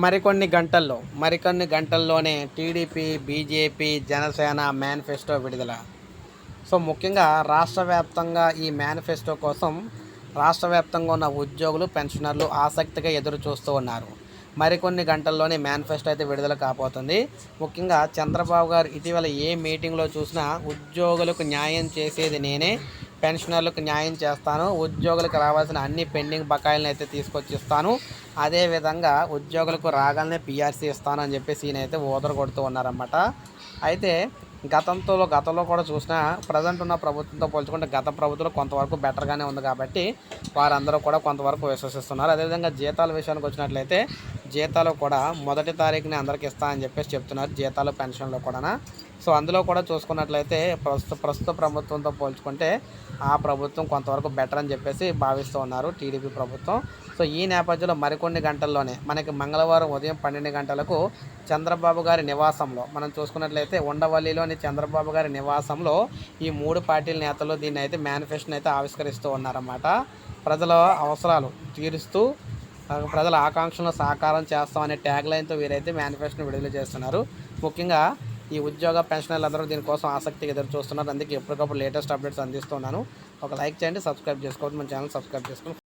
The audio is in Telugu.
మరికొన్ని గంటల్లో మరికొన్ని గంటల్లోనే టీడీపీ బీజేపీ జనసేన మేనిఫెస్టో విడుదల. సో ముఖ్యంగా రాష్ట్ర వ్యాప్తంగా ఈ మేనిఫెస్టో కోసం రాష్ట్ర వ్యాప్తంగా ఉన్న ఉద్యోగులు పెన్షనర్లు ఆసక్తిగా ఎదురు చూస్తూ ఉన్నారు. మరికొన్ని గంటల్లోనే మేనిఫెస్టో అయితే విడుదల కాబోతుంది. ముఖ్యంగా చంద్రబాబు గారు ఇటీవల ఏ మీటింగ్లో చూసినా ఉద్యోగులకు న్యాయం చేసేది నేనే పెన్షనర్లకు న్యాయం చేస్తాను. ఉద్యోగులకు రావాల్సిన అన్ని పెండింగ్ బకాయిలను అయితే తీసుకొచ్చి ఇస్తాను అదేవిధంగా ఉద్యోగులకు రాగానే పిఆర్సీ ఇస్తాను అని చెప్పేసి ఈయన అయితే ఓదర కొడుతూ ఉన్నారన్నమాట. అయితే గతంతో గతంలో కూడా చూసినా ప్రజెంట్ ఉన్న ప్రభుత్వంతో పోల్చుకుంటే గత ప్రభుత్వం కొంతవరకు బెటర్గానే ఉంది కాబట్టి వారందరూ కూడా కొంతవరకు విశ్వసిస్తున్నారు. అదేవిధంగా జీతాల విషయానికి వచ్చినట్లయితే జీతాలు కూడా మొదటి తారీఖుని అందరికి ఇస్తా అని చెప్పేసి చెప్తున్నారు. జీతాలు పెన్షన్లు కూడా సో అందులో కూడా చూసుకున్నట్లయితే ప్రస్తుత ప్రస్తుత ప్రభుత్వంతో పోల్చుకుంటే ఆ ప్రభుత్వం కొంతవరకు బెటర్ అని చెప్పేసి భావిస్తూ ఉన్నారు టీడీపీ ప్రభుత్వం. సో ఈ నేపథ్యంలో మరికొన్ని గంటల్లోనే మనకి మంగళవారం ఉదయం పన్నెండు గంటలకు చంద్రబాబు గారి నివాసంలో మనం చూసుకున్నట్లయితే ఉండవల్లిలోని చంద్రబాబు గారి నివాసంలో ఈ మూడు పార్టీల నేతలు దీన్ని అయితే మేనిఫెస్టోని అయితే ఆవిష్కరిస్తూ ఉన్నారన్నమాట. ప్రజల అవసరాలు తీరుస్తూ ప్రజల ఆకాంక్షలను సాకారం చేస్తామనే ట్యాగ్ లైన్తో వీరైతే మేనిఫెస్టోను విడుదల చేస్తున్నారు. ముఖ్యంగా ఈ ఉద్యోగ పెన్షనర్లు అందరూ దీనికోసం ఆసక్తిగా ఎదురు చూస్తున్నారు. అందుకే ఎప్పటికప్పుడు లేటెస్ట్ అప్డేట్స్ అందిస్తున్నాను ఒక లైక్ చేయండి సబ్స్క్రైబ్ చేసుకోవద్దు. మన ఛానల్ సబ్స్క్రైబ్ చేసుకోండి.